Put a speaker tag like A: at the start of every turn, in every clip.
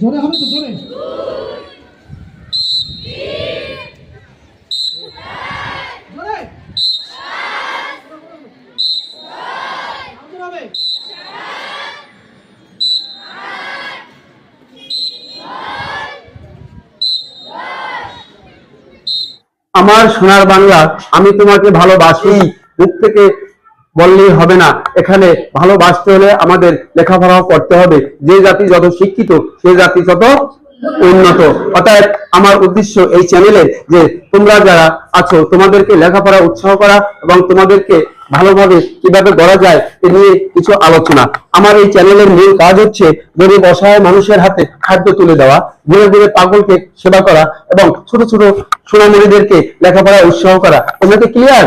A: জোরে হবে তো জোরে।
B: আমার সোনার বাংলা আমি তোমাকে ভালোবাসি। মুখ থেকে বললেই হবে না। এখানে ভালোবাসতে হলে আমাদের লেখাপড়াও করতে হবে। যে জাতি যত শিক্ষিত, সে জাতি তত উন্নত। অর্থাৎ আমার উদ্দেশ্য এই চ্যানেলে যে তোমরা যারা আছো, তোমাদেরকে লেখাপড়া উৎসাহ করা এবং তোমাদেরকে ভালোভাবে কীভাবে গড়া যায়, এ নিয়ে কিছু আলোচনা। আমার এই চ্যানেলের মূল কাজ হচ্ছে গরিব, অসহায় মানুষের হাতে খাদ্য তুলে দেওয়া ঘুরে ঘুরে পাগলকে সেবা করা এবং ছোট ছোট সোনামণিদেরকে লেখাপড়া উৎসাহ করা। তোমরা ক্লিয়ার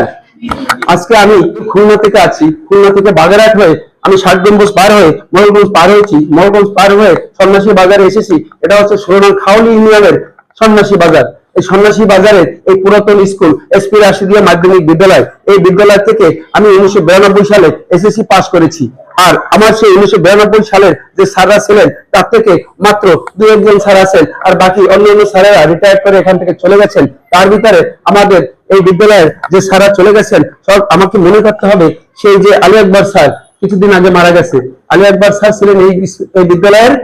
B: আজকে আমি খুলনা থেকে আছি, খুলনা থেকে বাগেরহাট হয়ে আমি ষাট পার হয়ে ময়ূরগঞ্জ পার হয়েছি। ময়ূরগঞ্জ পার হয়ে সন্ন্যাসী বাজারে এসেছি। এটা হচ্ছে সুরনাম খাউলি ইউনিয়নের সন্ন্যাসী বাজার। এই সন্ন্যাসী বাজারের এই পুরাতন স্কুল এসপি রাশিদিয়া মাধ্যমিক বিদ্যালয়, এই বিদ্যালয় থেকে আমি উনিশশো বিরানব্বই সালে এসএসসি পাস করেছি। আর আমার সেই উনিশশো বিরানব্বই সালের যে স্যাররা ছিলেন, তার থেকে মাত্র দু একজন স্যার আছেন। আর বাকি অন্যান্য স্যারেরা রিটায়ার করে এখান থেকে চলে গেছেন। তার ভিতরে আমাদের এই বিদ্যালয়ের যে স্যাররা চলে গেছেন, সব আমাকে মনে করতে হবে সেই যে আলী আকবর স্যার কিছুদিন আগে মারা গেছে। আলী আকবর স্যার ছিলেন এই বিদ্যালয়ের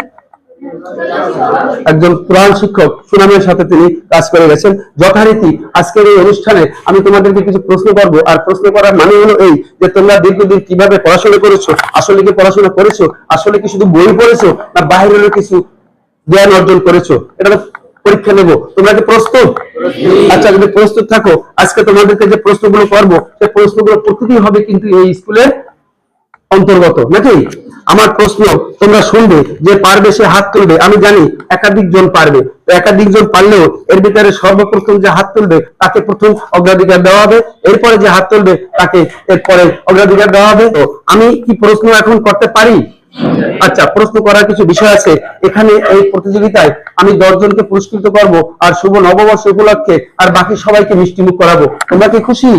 B: একজন প্রধান শিক্ষক। সুনামের সাথে তিনি কাজ করে গেছেন। যথারীতি আজকের এই অনুষ্ঠানে আমি তোমাদেরকে কিছু প্রশ্ন করব। আর প্রশ্ন করার মানে হলো এই যে তোমরা দীর্ঘদিন কীভাবে পড়াশোনা করেছ, আসলে কি পড়াশোনা করেছ, আসলে কি শুধু বই পড়েছো, না বাইরের কিছু জ্ঞান অর্জন করেছ? এটা পরীক্ষা নেব। তোমরা কি প্রস্তুত? আচ্ছা যদি প্রস্তুত থাকো, আজকে তোমাদেরকে যে প্রশ্নগুলো করব, সেই প্রশ্নগুলো প্রতিটি হবে কিন্তু এই স্কুলের অন্তর্গত, নাকি? আমার প্রশ্ন, তোমরা শুনবে যে পারবে সে হাত তুলবে। আমি জানি একাধিক জন পারবে। একাধিক জন পারলেও এর ভিতরে সর্বপ্রথম যে হাত তুলবে, তাকে প্রথম অগ্রাধিকার দেওয়া হবে। এরপরে যে হাত তুলবে, তাকে এরপরে অগ্রাধিকার দেওয়া হবে। আমি কি প্রশ্ন এখন করতে পারি? আচ্ছা প্রশ্ন করার কিছু বিষয় আছে। এখানে এই প্রতিযোগিতায় আমি দশজনকে পুরস্কৃত করব আর শুভ নববর্ষ উপলক্ষে আর বাকি সবাইকে মিষ্টিমুখ করাবো। তোমরা কি খুশি?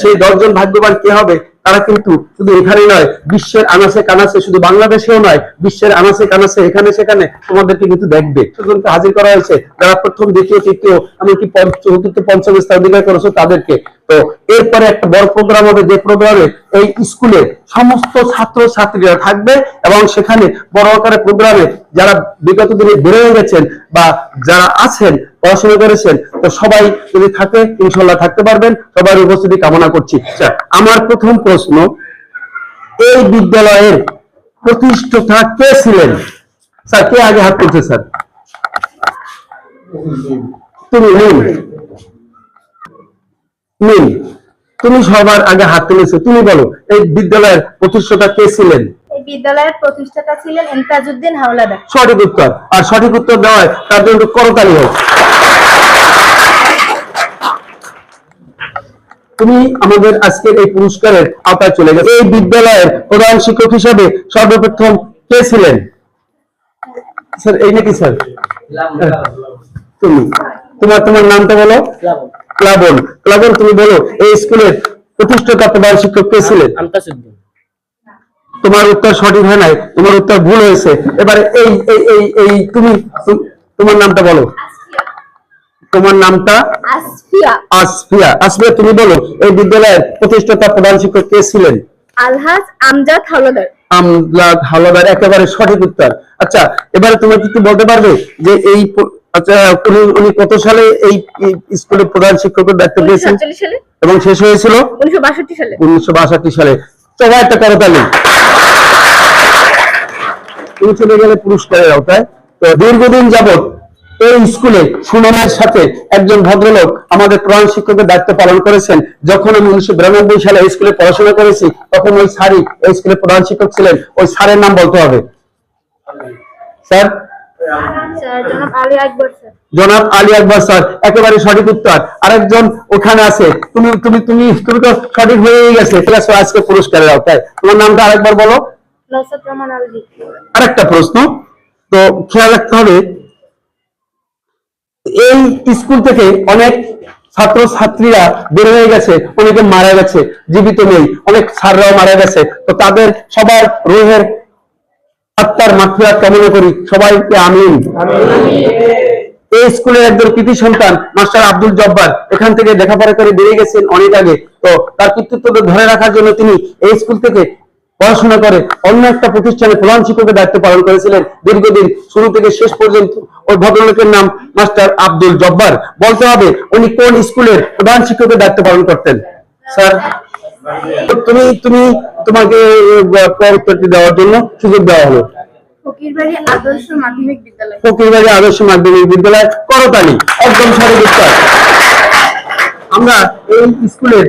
B: সেই দশজন ভাগ্যবান কে হবে? তারা কিন্তু শুধু এখানে নয়, বিশ্বের আনাসে কানাসে শুধু বাংলাদেশেও নয়, বিশ্বের আনাসে কানাসে এখানে সেখানে তোমাদেরকে কিন্তু দেখবে। সুতরাং হাজির করা হয়েছে, যারা প্রথম, দ্বিতীয়, তৃতীয়, এমনকি চতুর্থ, পঞ্চম স্থান অধিকার করেছ তাদেরকে। তো এরপরে একটা বড় প্রোগ্রাম হবে, যে প্রোগ্রামে এই স্কুলে সমস্ত ছাত্র ছাত্রীরা থাকবে এবং সেখানে বড় আকারে প্রোগ্রামে যারা বিগত দিনে বেড়ে গেছেন বা যারা আছেন পড়াশোনা করেছেন তো সবাই যদি থাকে ইনশাল্লাহ থাকতে পারবেন। সবার উপস্থিতি কামনা করছি। আচ্ছা, আমার প্রথম প্রশ্ন এই বিদ্যালয়ের প্রতিষ্ঠাতা কে ছিলেন? স্যার কে আগে হাত তুলছে স্যার? তুমি নিন নিন তুমি সবার আগে হাত তুলেছো। তুমি বলো এই বিদ্যালয়ের প্রতিষ্ঠাতা কে ছিলেন?
C: বিদ্যালয়ের প্রতিষ্ঠাতা ছিলেন ইমতাজউদ্দিন হাওলাদার।
B: সঠিক উত্তর। আর সঠিক উত্তর দেওয়ায় তার জন্য করতালি হোক। তুমি আমাদের আজকের এই পুরস্কারের আওতায় চলে গেছে। এই বিদ্যালয়ের প্রধান শিক্ষক হিসাবে সর্বপ্রথম কে ছিলেন? স্যার এই নাকি স্যার? তুমি। তোমার তোমার নামটা বলো? প্লাবন প্লাবন তুমি বলো এই স্কুলের প্রতিষ্ঠাতা প্রধান শিক্ষক কে ছিলেন?
D: আমতাসুদ্দিন
B: তোমার উত্তর সঠিক হয় নাই তোমার উত্তর ভুল হয়েছে। এবারে এই এই এই এই তুমি তোমার নামটা বলো। তোমার নামটা?
C: আসফিয়া
B: আসফিয়া আসফিয়া তুমি বলো এই বিদ্যালয়ের প্রতিষ্ঠাতা প্রধান শিক্ষক কে ছিলেন?
C: আলহাজ আমজাদ হাওলাদার।
B: আমলাদ হাওলাদার একেবারে সঠিক উত্তর। আচ্ছা এবারে তুমি কি একটু বলতে পারবে যে এই আচ্ছা উনি কত সালে এই স্কুলের প্রধান শিক্ষকের দায়িত্ব পেয়েছেন এবং শেষ হয়েছিল?
C: উনিশশো বাষট্টি সালে।
B: উনিশশো বাষট্টি সালে। সবাই একটা করতালি তুমি চলে গেলে পুরস্কারের আওতায়। তো দীর্ঘদিন যাবত এই স্কুলে সুনামের সাথে একজন ভদ্রলোক আমাদের প্রধান শিক্ষকের দায়িত্ব পালন করেছেন। যখন আমি উনিশশো বিরানব্বই সালে এই স্কুলে পড়াশোনা করেছি, তখন ওই স্যারই এই স্কুলের প্রধান শিক্ষক ছিলেন। ওই স্যারের নাম বলতে হবে। স্যার?
C: জনাব আলী আকবর স্যার।
B: একেবারে সঠিক উত্তর। আরেকজন ওখানে আছে। তুমি তুমি তুমি তুমি তো সঠিক হয়ে গেছে। আজকে পুরস্কারের আওতায়। তোমার নামটা আরেকবার বলো। আরেকটা প্রশ্ন। তো খেয়াল রাখতে হবে এই স্কুল থেকে অনেক ছাত্র ছাত্রীরা বের হয়ে গেছে অনেকে মারা গেছে জীবিত নেই অনেক স্যাররাও মারা গেছে। তো তাদের সবার রোহের আত্মার মাফিয়াত কামনা করি। সবাইকে আমিন। এই স্কুলের একজন কৃতি সন্তান, মাস্টার আব্দুল জব্বার, এখান থেকে লেখাপড়া করে বেরিয়ে গেছেন অনেক আগে। তো তার কৃতিত্ব ধরে রাখার জন্য তিনি এই স্কুল থেকে পড়াশোনা করে অন্য একটা প্রতিষ্ঠানে প্রধান শিক্ষকের দায়িত্ব পালন করেছিলেন দীর্ঘদিন। শুরু থেকে শেষ পর্যন্ত ওই ভদ্রলোকের নাম মাস্টার আব্দুল জব্বার। বলতে হবে, উনি কোন স্কুলের প্রধান শিক্ষকের দায়িত্ব পালন করতেন? স্যার? তুমি তুমি তোমাকে উত্তরটি দেওয়ার জন্য সুযোগ দেওয়া হলো।
C: ফকিরবাড়ি আদর্শ মাধ্যমিক বিদ্যালয়।
B: ফকিরবাড়ি আদর্শ মাধ্যমিক বিদ্যালয় করতালি একদম আমরা এই স্কুলের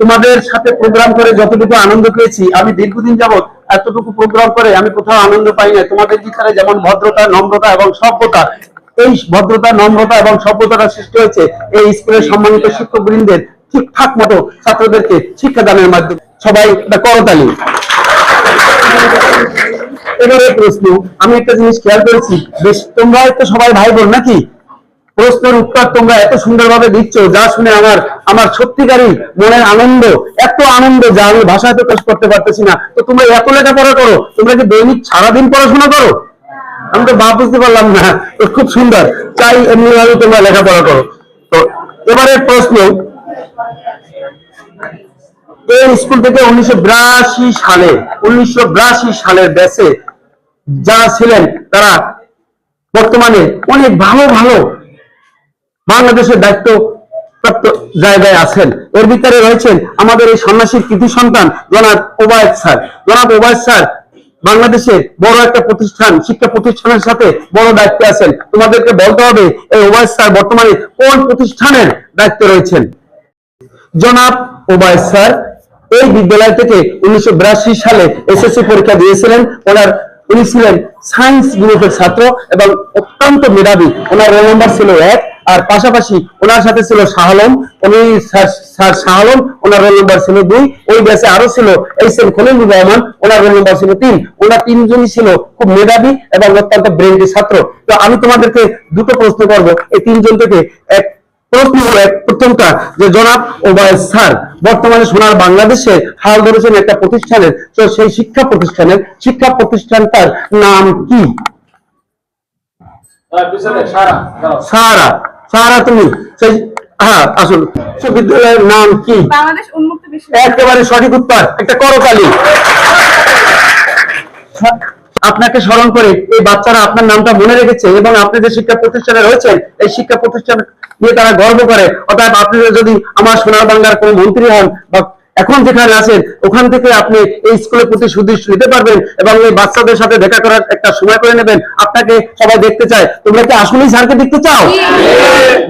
B: তোমাদের সাথে প্রোগ্রাম করে যতটুকু আনন্দ পেয়েছি আমি দীর্ঘদিন যাবত এতটুকু প্রোগ্রাম করে আমি কোথাও আনন্দ পাই না তোমাদের ভিতরে যেমন ভদ্রতা নম্রতা এবং সভ্যতা এই ভদ্রতা নম্রতা এবং সভ্যতাটা সৃষ্টি হয়েছে এই স্কুলের সম্মানিত শিক্ষক বৃন্দের ঠিকঠাক মতো ছাত্রদেরকে শিক্ষাদানের মাধ্যমে। সবাই একটা করতালি এবারে প্রশ্ন, আমি একটা জিনিস খেয়াল করেছি, বেশ, তোমরা তো সবাই ভাই বোন নাকি? প্রশ্নের উত্তর তোমরা এত সুন্দরভাবে দিচ্ছ, যা শুনে আমার আমার সত্যিকারই মনের আনন্দ, এত আনন্দ যা আমি ভাষায় প্রকাশ করতে পারতেছি না। তো তোমরা এত লেখাপড়া করো, তোমরা কি দৈনিক সারাদিন পড়াশোনা করো? আমি তো বা বুঝতে পারলাম না খুব সুন্দর। চাই এমনি ভাবে তোমরা লেখাপড়া করো। তো এবারে প্রশ্ন এই স্কুল থেকে উনিশশো সালে, উনিশশো সালের ব্যাচে যারা ছিলেন, তারা বর্তমানে অনেক ভালো ভালো বাংলাদেশের দায়িত্ব প্রাপ্ত জায়গায় আছেন। এর ভিতরে রয়েছেন আমাদের এই সন্ন্যাসীর কৃতি সন্তান জনাব ওবায়দ স্যার। জনাব ওবায়দ স্যার বাংলাদেশের বড় একটা প্রতিষ্ঠান, শিক্ষা প্রতিষ্ঠানের সাথে বড় দায়িত্বে আছেন। তোমাদেরকে বলতে হবে, এই ওবায়দ স্যার বর্তমানে কোন প্রতিষ্ঠানের দায়িত্বে রয়েছেন? জনাব ওবায়দ স্যার, এই বিদ্যালয় থেকে উনিশশো বিরাশি সালে এসএসসি পরীক্ষা দিয়েছিলেন। ওনার, উনি ছিলেন সায়েন্স গ্রুপের ছাত্র এবং অত্যন্ত মেধাবী। ওনার রোল নাম্বার ছিল এক, আর পাশাপাশি ওনার সাথে ছিল শাহ আলম উনি স্যার স্যার শাহ আলম ওনার রোল নাম্বার ছিল দুই। ওই ব্যাচে আরও ছিল এইচ এম খলিলুর রহমান ওনার রোল নাম্বার ছিল তিন। ওনার তিনজনই ছিল খুব মেধাবী এবং অত্যন্ত ব্রেন্ডি ছাত্র। তো আমি তোমাদেরকে দুটো প্রশ্ন করব। এই তিনজন থেকে এক প্রশ্ন প্রথমটা যে জনাব ওবায়দ স্যার বর্তমানে সোনার বাংলাদেশে হাল ধরেছেন একটা প্রতিষ্ঠানের তো সেই শিক্ষা প্রতিষ্ঠানের শিক্ষা প্রতিষ্ঠানটার নাম কি? সারা সারা তুমি সেই হ্যাঁ আসুন। বিশ্ববিদ্যালয়ের নাম কি?
C: বাংলাদেশ উন্মুক্ত বিশ্ববিদ্যালয়।
B: একেবারে সঠিক উত্তর একটা করতালি আপনাকে স্মরণ করে এই বাচ্চারা আপনার নামটা মনে রেখেছে এবং আপনি যে শিক্ষা প্রতিষ্ঠানে রয়েছেন, এই শিক্ষা প্রতিষ্ঠান নিয়ে তারা গর্ব করে। অর্থাৎ আপনি যদি আমার সোনার বাংলার কোন মন্ত্রী হন বা এখন যেখানে আছেন, ওখান থেকে আপনি এই স্কুলের প্রতি সুদৃষ্টি নিতে পারবেন এবং এই বাচ্চাদের সাথে দেখা করার একটা সময় করে নেবেন। আপনাকে সবাই দেখতে চায়। তোমরা কি আসলেই স্যারকে দেখতে চাও?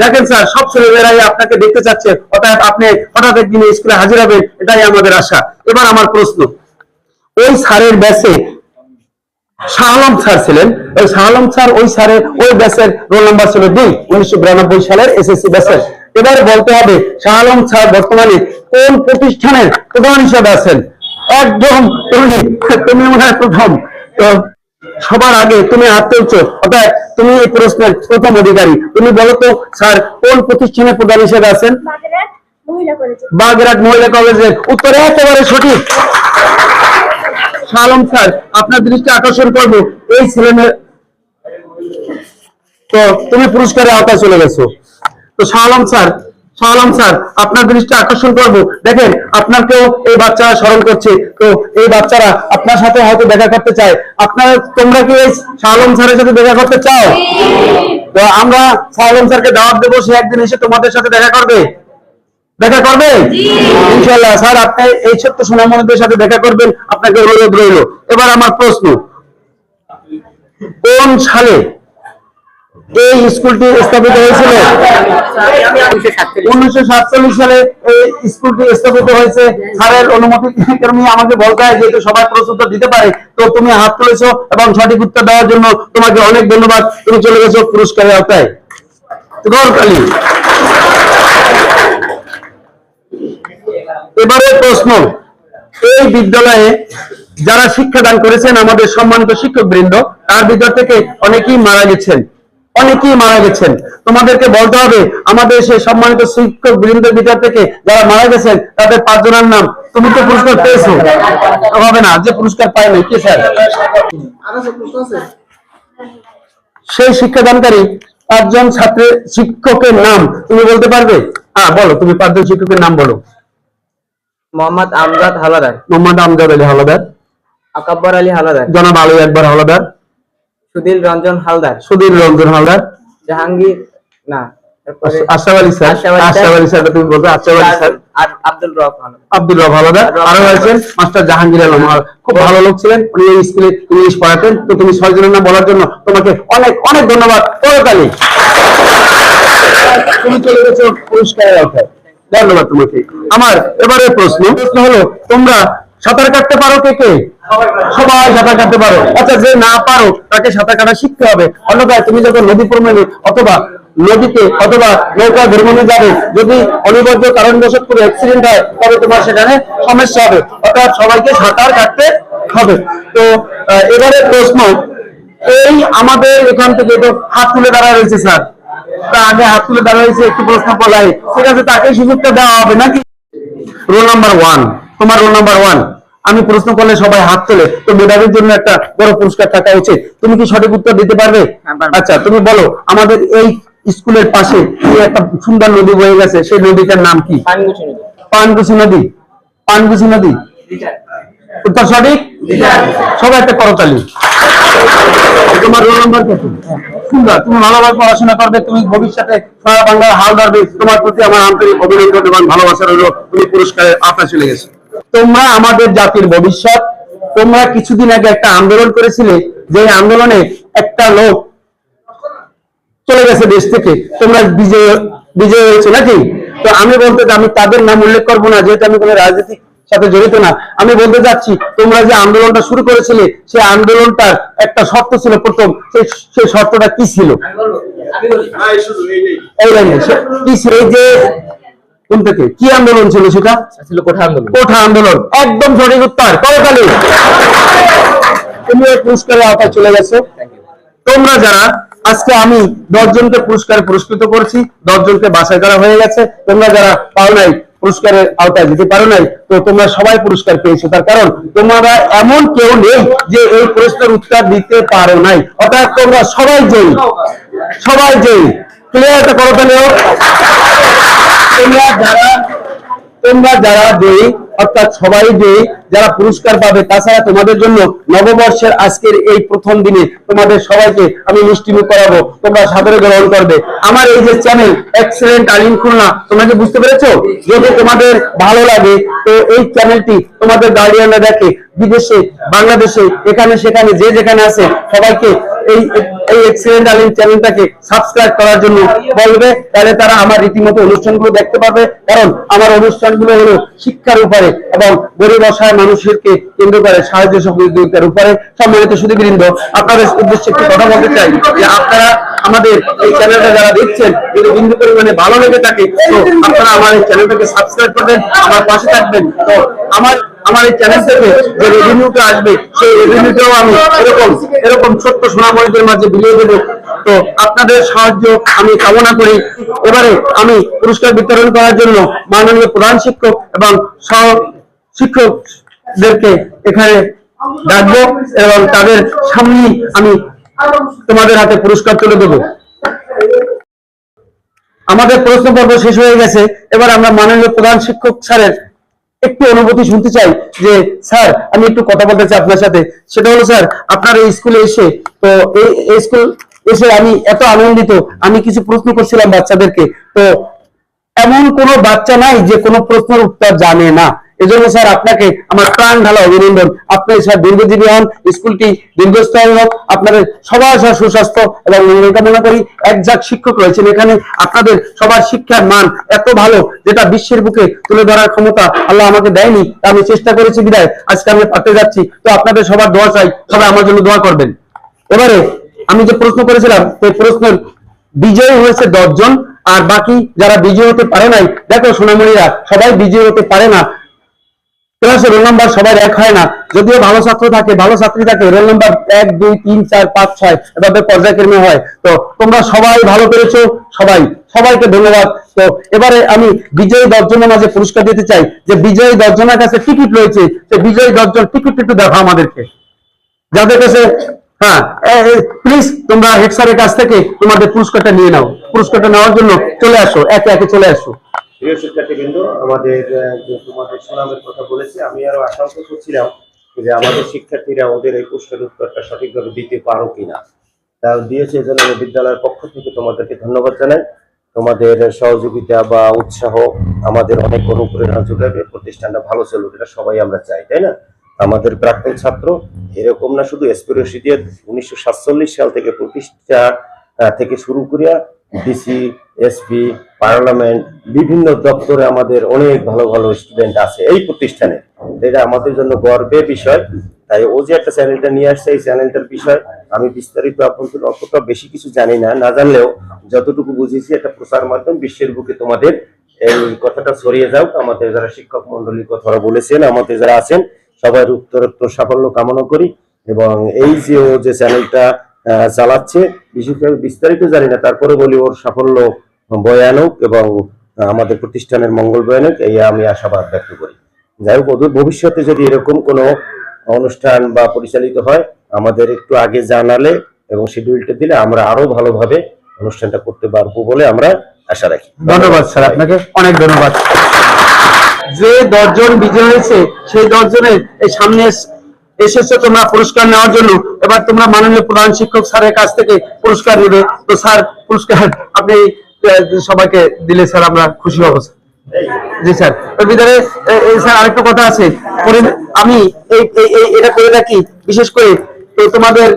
B: দেখেন স্যার, সব ছেলেমেয়েরাই আপনাকে দেখতে চাচ্ছে। অর্থাৎ আপনি হঠাৎ একদিন স্কুলে হাজির হবেন, এটাই আমাদের আশা। এবার আমার প্রশ্ন। ওই স্যারের ব্যাচে শাহ আলম স্যার ছিলেন। ওই শাহ আলম স্যার ওই স্যারের ওই ব্যাচের রোল নাম্বার ছিল দুই উনিশশো বিরানব্বই সালের এসএসসি ব্যাচের। এবারে বলতে হবে শাহ আলম স্যার বর্তমানে কোন প্রতিষ্ঠানের প্রধান হিসেবে আছেন? একদম তুমি তুমি মনে হয় প্রথম। সবার আগে তুমি হাত তুলছো অর্থাৎ তুমি এই প্রশ্নের প্রথম অধিকারী। তুমি বলো তো স্যার কোন প্রতিষ্ঠানের প্রধান হিসেবে আছেন?
C: বাগেরহাট মহিলা
B: মহিলা কলেজের। উত্তর একেবারে সঠিক। শালম স্যার, আপনার দৃষ্টি আকর্ষণ করব। এই ছেলেমেয়ে তো তুমি পুরস্কারের আওতায় চলে গেছো। তো শালম স্যার শালম স্যার, আপনার দৃষ্টি আকর্ষণ করব। দেখেন, আপনাকেও এই বাচ্চারা স্মরণ করছে। তো এই বাচ্চারা আপনার সাথে হয়তো দেখা করতে চায়। আপনার, তোমরা কি এই শালম স্যারের সাথে দেখা করতে চাও? তো আমরা শালম স্যারকে দাওয়াত দেবো, সে একদিন এসে তোমাদের সাথে দেখা করবে। দেখা করবে ইনশাল্লাহ স্যার আপনি এই ছোট্ট সোনামণিদের সাথে দেখা করবেন আপনাকে অনুরোধ রইল। এবার আমার প্রশ্ন। কোন সালে এই স্কুলটি স্থাপিত হয়েছিল? উনিশশো সাতচল্লিশ সালে এই স্কুলটি স্থাপিত হয়েছে। স্যারের অনুমতি ক্রমে আমাকে বলতে হয় যেহেতু সবাই প্রশ্ন উত্তর দিতে পারে তো তুমি হাত তুলেছো এবং সঠিক উত্তর দেওয়ার জন্য তোমাকে অনেক ধন্যবাদ। তুমি চলে গেছো পুরস্কারের আওতায়। গৌরকালী এবারে প্রশ্ন এই বিদ্যালয়ে যারা শিক্ষাদান করেছেন আমাদের সম্মানিত শিক্ষক বৃন্দ তার ভিতর থেকে অনেকেই মারা গেছেন অনেকেই মারা গেছেন। তোমাদেরকে বলতে হবে আমাদের সেই সম্মানিত শিক্ষক বৃন্দের ভিতর থেকে যারা মারা গেছেন তাদের পাঁচজনের নাম তুমি তো পুরস্কার পেয়েছ। হবে না যে পুরস্কার পায় নাই কে স্যার? সেই শিক্ষাদানকারী পাঁচজন ছাত্রের শিক্ষকের নাম তুমি বলতে পারবে? হ্যাঁ বলো তুমি পাঁচজন শিক্ষকের নাম বলো।
D: মোহাম্মদ আমজাদ হালাদার।
B: মোহাম্মদ আমজাদ আলী হাওলাদার
D: আকাব্বর আলী হালাদার।
B: জনাব আলী একবার হাওলাদার
D: সুধীর রঞ্জন হালদার।
B: সুধীর রঞ্জন হাওলাদার
D: জাহাঙ্গীর না
B: Ashraf Ali sir.
D: Ashraf Ali sir.
B: Ashraf Ali sir তুমি বলছো আশরাফ আলী স্যার।
D: আর আব্দুল রব
B: আব্দুল রব হাওলাদার আরও রয়েছেন মাস্টার জাহাঙ্গীর আলম খুব ভালো লোক ছিলেন। উনি এই স্কুলে ইংলিশ পড়াতেন। তো তুমি ছয় নাম বলার জন্য তোমাকে অনেক অনেক ধন্যবাদ। পরকালী তুমি চলে গেছো পুরস্কারের আওতায়। ধন্যবাদ তোমাকে। আমার এবারে প্রশ্ন প্রশ্ন হলো, তোমরা সাঁতার কাটতে পারো কে কে? সবাই সাঁতার কাটতে পারো। আচ্ছা যে না পারো, তাকে সাঁতার কাটা শিখতে হবে। অন্যথায় তুমি যখন নদী ভ্রমণে অথবা নদীতে অথবা নৌকা ভ্রমণে যাবে, যদি অনিবার্য কারণবশত কোনো অ্যাক্সিডেন্ট হয়, তবে তোমার সেখানে সমস্যা হবে। অর্থাৎ সবাইকে সাঁতার কাটতে হবে। তো এবারে প্রশ্ন, এই আমাদের এখান থেকে হাত তুলে দাঁড়া রয়েছে, স্যার। তা আগে হাত তুলে একটু প্রশ্ন বলাই ঠিক আছে তাকে সুযোগটা দেওয়া হবে নাকি? রোল নাম্বার ওয়ান তোমার রোল নাম্বার ওয়ান আমি প্রশ্ন করলে সবাই হাত তোলে। তো মেধাবীর জন্য একটা বড় পুরস্কার থাকা উচিত। তুমি কি সঠিক উত্তর দিতে পারবে?
D: হ্যাঁ,
B: আচ্ছা তুমি বলো আমাদের এই স্কুলের পাশে একটা সুন্দর নদী বয়ে গেছে সেই নদীটার নাম কি?
D: পানগুছি নদী।
B: পানকুশি নদী। নদী? উত্তর সঠিক? সবাই একটা করতালি। তোমার রোল নাম্বার কত? সুন্দর, তুমি ভালোভাবে পড়াশোনা করবে, তুমি ভবিষ্যতে সারা বাংলার হাল ধরবে, তোমার প্রতি আমার আন্তরিক অভিনন্দন এবং ভালোবাসা রইল, তুমি পুরস্কারের আশা চলে গেছে। তোমরা আমাদের জাতির ভবিষ্যৎ, তোমরা কিছুদিন আগে একটা আন্দোলন করেছিলে, যে আন্দোলনে একটা লোক চলে গেছে দেশ থেকে, তোমরা বিজয় বিজয় হয়েছে নাকি? তো আমি বলতে আমি তাদের নাম উল্লেখ করব না, যেহেতু আমি কোনো রাজনৈতিক সাথে জড়িত না। আমি বলতে চাচ্ছি তোমরা যে আন্দোলনটা শুরু করেছিলে সেই আন্দোলনটার একটা শর্ত ছিল প্রথম সেই শর্তটা কি ছিল? এই কি ছিল? যে কোন থেকে? কি আন্দোলন ছিল সেটা?
D: ছিল কোঠা আন্দোলন।
B: কোঠা আন্দোলন। একদম সঠিক উত্তর করতালি। তুমি পুরস্কারের আওতায় চলে গেছো। তোমরা যারা আজকে আমি দশজনকে পুরস্কার পুরস্কৃত করছি দশজনকে বাসায় করা হয়ে গেছে। তোমরা যারা পাও নাই পুরস্কারের আওতায় যেতে পারো নাই, তো তোমরা সবাই পুরস্কার পেয়েছ। তার কারণ, তোমরা এমন কেউ নেই যে এই প্রশ্নের উত্তর দিতে পারো নাই। অর্থাৎ তোমরা সবাই জয়ী। সবাই জয়ী। ক্লিয়ার করো তাহলে তোমরা যারা তোমরা যারা জয়ী অর্থাৎ সবাই জয়ী যারা পুরস্কার পাবে, তাছাড়া তোমাদের জন্য নববর্ষের আজকের এই প্রথম দিনে তোমাদের সবাইকে আমি মিষ্টিমুখ করাবো। তোমরা সাদরে গ্রহণ করবে। আমার এই যে চ্যানেল এক্সেলেন্ট আলিম খুলনা, তোমরা কি বুঝতে পেরেছ? যদি তোমাদের ভালো লাগে, তো এই চ্যানেলটি তোমাদের গার্ডিয়ানরা দেখে বিদেশে, বাংলাদেশে, এখানে সেখানে, যে যেখানে আছে, সবাইকে এই এই এক্সিলেন্ট আলিম চ্যানেলটাকে সাবস্ক্রাইব করার জন্য বলবে, তাহলে তারা আমার রীতিমতো অনুষ্ঠানগুলো দেখতে পাবে কারণ আমার অনুষ্ঠানগুলো হলো শিক্ষার উপরে এবং গরিব অসহায় মানুষকে কেন্দ্র করে সাহায্য সহযোগিতার উপরে সম্মানিত সুদীবৃন্দ আপনাদের উদ্দেশ্যে একটি কথা বলতে চাই, যে আপনারা আমাদের এই চ্যানেলটা যারা দেখছেন, যদি বিন্দু পরিমাণে ভালো লেগে থাকে, তো আপনারা আমার এই চ্যানেলটাকে সাবস্ক্রাইব করবেন, আমার পাশে থাকবেন। তো আমার আমার এই চ্যানেল থেকে যে রেভিনিউটা আসবে, সেই রেভিনিউটাও আমি এরকম এরকম ছোট্ট সোনামণিদের মাঝে বিলিয়ে দেবো। তো আপনাদের সাহায্য, আমি কামনা করি। এবারে আমি পুরস্কার বিতরণ করার জন্য মাননীয় প্রধান শিক্ষক এবং সহ শিক্ষকদেরকে এখানে ডাকবো এবং তাদের সামনেই আমি তোমাদের হাতে পুরস্কার তুলে দেবো। আমাদের প্রশ্ন পর্ব শেষ হয়ে গেছে। এবার আমরা মাননীয় প্রধান শিক্ষক স্যারের একটু অনুভূতি শুনতে চাই যে, স্যার, আমি একটু কথা বলতে চাই আপনার সাথে। সেটা হলো, স্যার, আপনার এই স্কুলে এসে, তো এই স্কুল এসে আমি এত আনন্দিত, আমি কিছু প্রশ্ন করছিলাম বাচ্চাদেরকে। তো এমন কোনো বাচ্চা নাই যে কোনো প্রশ্নের উত্তর জানে না। এজন্য স্যার আপনাকে আমার প্রাণ ঢালা অভিনন্দন। আপনি স্যার দীর্ঘজীবী হন, স্কুলটি দীর্ঘস্থায়ী হোক, আপনাদের সবার সবার সুস্বাস্থ্য এবং মঙ্গল কামনা করি। একজাক শিক্ষক রয়েছেন এখানে, আপনাদের সবার শিক্ষার মান এত ভালো যেটা বিশ্বের বুকে তুলে ধরার ক্ষমতা আল্লাহ আমাকে দেয়নি আমি চেষ্টা করেছি বিদায়। আজকে আমি পারতে যাচ্ছি, তো আপনাদের সবার দোয়া চাই, সবাই আমার জন্য দোয়া করবেন। এবারে আমি যে প্রশ্ন করেছিলাম, সেই প্রশ্নের বিজয়ী হয়েছে দশজন, আর বাকি যারা বিজয়ী হতে পারে নাই, দেখো সোনামণিরা, সবাই বিজয়ী হতে পারে না ক্লাসে রোল নাম্বার সবার এক হয় না। যদিও ভালো ছাত্র থাকে, ভালো ছাত্রী থাকে রোল নাম্বার এক, দুই, তিন, চার, পাঁচ, ছয় এভাবে পর্যায়ক্রমে হয়। তো তোমরা সবাই ভালো করেছ, সবাই, সবাইকে ধন্যবাদ। তো এবারে আমি বিজয়ী দর্জনের মাঝে পুরস্কার দিতে চাই। যে বিজয়ী দর্জনের কাছে টিকিট রয়েছে যে বিজয়ী দর্জন টিকিট একটু দেখো আমাদেরকে। যাদের কাছে হ্যাঁ প্লিজ তোমরা হেড স্যারের কাছ থেকে তোমাদের পুরস্কারটা নিয়ে নাও। পুরস্কারটা নেওয়ার জন্য চলে আসো, একে একে চলে আসো।
E: প্রিয় শিক্ষার্থীবৃন্দ, আমাদের তোমাদের সুনামের কথা বলেছে, আমি আরও আশঙ্কা করছিলাম যে আমাদের শিক্ষার্থীরা ওদের এই প্রশ্নের উত্তরটা সঠিকভাবে দিতে পারো কিনা। তা দিয়েছে এজন্য আমি বিদ্যালয়ের পক্ষ থেকে তোমাদেরকে ধন্যবাদ জানাই। তোমাদের সহযোগিতা বা উৎসাহ আমাদের অনেক অনুপ্রেরণা যোগাবে প্রতিষ্ঠানটা ভালো চলুক এটা সবাই আমরা চাই, তাই না? আমাদের প্রাক্তন ছাত্র এরকম না, শুধু এসপিরোসিটি উনিশশো সাল থেকে প্রতিষ্ঠা থেকে শুরু করিয়া ডিসি এসপি, পার্লামেন্ট, বিভিন্ন দপ্তরে আমাদের অনেক ভালো ভালো স্টুডেন্ট আছে এই প্রতিষ্ঠানে। এটা আমাদের জন্য গর্বের বিষয়। তাই ও যে একটা চ্যানেলটা নিয়ে আসছে, এই চ্যানেলটার বিষয় আমি বিস্তারিত আপনাদের অতটা বেশি কিছু জানি না। না জানলেও যতটুকু বুঝেছি, একটা প্রচার মাধ্যম বিশ্বের বুকে তোমাদের এই কথাটা ছড়িয়ে যাও আমাদের যারা শিক্ষক মন্ডলী কথাটা বলেছেন, আমাদের যারা আছেন সবার উত্তরোত্তর সাফল্য কামনা করি এবং এই যে ও যে চ্যানেলটা চালাচ্ছে, বিশেষভাবে বিস্তারিত জানি না, তারপরে বলি ওর সাফল্য বয়ানক এবং আমাদের প্রতিষ্ঠানের মঙ্গল বয়ানক এই আমি আশাবাদ ব্যক্ত করি। যাই হোক, অদূর ভবিষ্যতে যদি এরকম কোনো অনুষ্ঠান বা পরিচালিত হয়, আমাদের একটু আগে জানালে এবং শিডিউলটা দিলে আমরা আরও ভালোভাবে অনুষ্ঠানটা করতে পারব বলে আমরা আশা রাখি।
B: ধন্যবাদ স্যার আপনাকে। অনেক ধন্যবাদ। যে দশজন বিজয় হয়েছে, সেই দশজনের এই সামনে এস- এসেছ তোমরা পুরস্কার নেওয়ার জন্য। এবার তোমরা মাননীয় প্রধান শিক্ষক স্যারের কাছ থেকে পুরস্কার নেবে। তো স্যার, পুরস্কার আপনি সবাইকে দিলে স্যার আমরা খুশি হব জি, স্যার। এর ভিতরে স্যার, আরেকটা কথা আছে। আমি এটা করে রাখি বিশেষ করে তোমাদের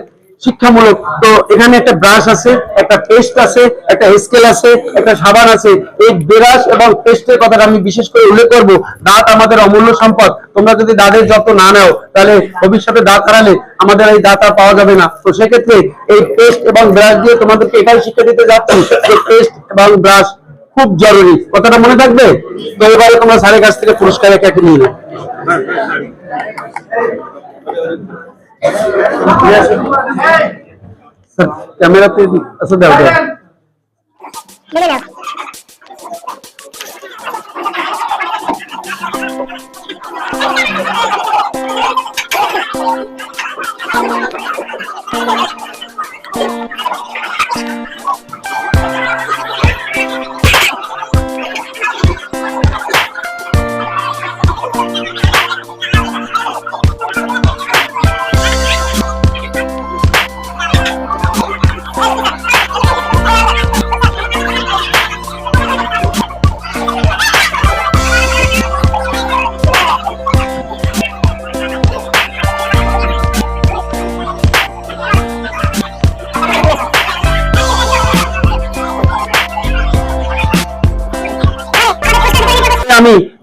B: শিক্ষামূলক। তো এখানে একটা ব্রাশ আছে, একটা পেস্ট আছে, একটা স্কেল আছে, একটা সাবান আছে। এই ব্রাশ এবং পেস্টের কথাটা আমি বিশেষ করে উল্লেখ করব। দাঁত আমাদের অমূল্য সম্পদ। তোমরা যদি দাঁতের যত্ন না নাও, তাহলে ভবিষ্যতে দাঁত হারালে আমাদের এই দাঁত আর পাওয়া যাবে না। তো সেক্ষেত্রে এই পেস্ট এবং ব্রাশ দিয়ে তোমাদেরকে এটাই শিক্ষা দিতে যাচ্ছি যে পেস্ট এবং ব্রাশ খুব জরুরি। কথাটা মনে থাকবে? তো এবারে তোমরা স্যারের কাছ থেকে পুরস্কার একে নিয়ে নাও। স্যার ক্যামেরাতে আচ্ছা দাও দাও আমি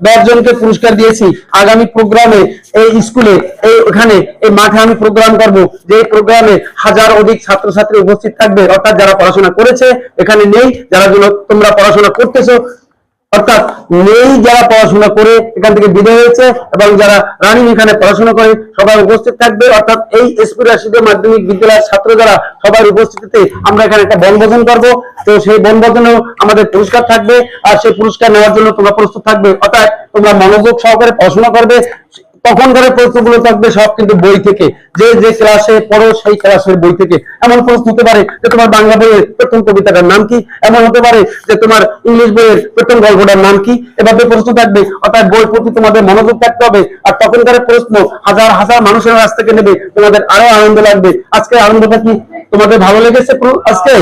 B: দশ জনকে পুরস্কার দিয়েছি। আগামী প্রোগ্রামে এই স্কুলে, এই ওখানে, এই মাঠে আমি প্রোগ্রাম করব। যে প্রোগ্রামে হাজার অধিক ছাত্রছাত্রী উপস্থিত থাকবে, অর্থাৎ যারা পড়াশোনা করেছে, এখানে নেই, যারা তোমরা পড়াশোনা করতেছো অর্থাৎ মেয়ে যারা পড়াশোনা করে এখান থেকে বিদায় হয়েছে এবং যারা রানিং এখানে পড়াশোনা করে সবাই উপস্থিত থাকবে। অর্থাৎ এই এসপি রাশিদের মাধ্যমিক বিদ্যালয়ের ছাত্র যারা সবার উপস্থিতিতে আমরা এখানে একটা বনভোজন করব। তো সেই বনভোজনেও আমাদের পুরস্কার থাকবে। আর সেই পুরস্কার নেওয়ার জন্য তোমরা প্রস্তুত থাকবে। অর্থাৎ তোমরা মনোযোগ সহকারে পড়াশোনা করবে। তখনকার প্রশ্নগুলো থাকবে সব কিন্তু বই থেকে। যে যে ক্লাসে পড়ো সেই ক্লাসের বই থেকে। এমন প্রশ্ন হতে পারে যে তোমার বাংলা বইয়ের প্রথম কবিতাটার নাম কি? এমন হতে পারে যে তোমার ইংলিশ বইয়ের প্রথম গল্পটার নাম কি? এভাবে প্রশ্ন থাকবে। অর্থাৎ বই প্রতি তোমাদের মনোযোগ থাকতে হবে। আর তখনকার প্রশ্ন হাজার হাজার মানুষের কাছ থেকে নেবে। তোমাদের আরও আনন্দ লাগবে। আজকে আনন্দটা কি? তোমাদের ভালো লেগেছে আজকে?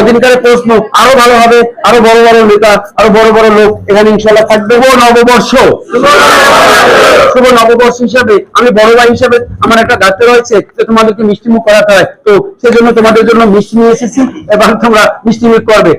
B: ওদিনকার প্রশ্ন, আরও ভালো হবে, আরও বড় বড় নেতা, আরও বড় বড় লোক এখানে ইনশাল্লাহ থাকবে। নববর্ষ। শুভ নববর্ষ হিসাবে, আমি বড় ভাই হিসাবে আমার একটা দায়িত্ব রয়েছে যে তোমাদেরকে মিষ্টিমুখ করাতে হয়। তো সেজন্য তোমাদের জন্য মিষ্টি নিয়ে এসেছি, এবার তোমরা মিষ্টি মুখ করবে।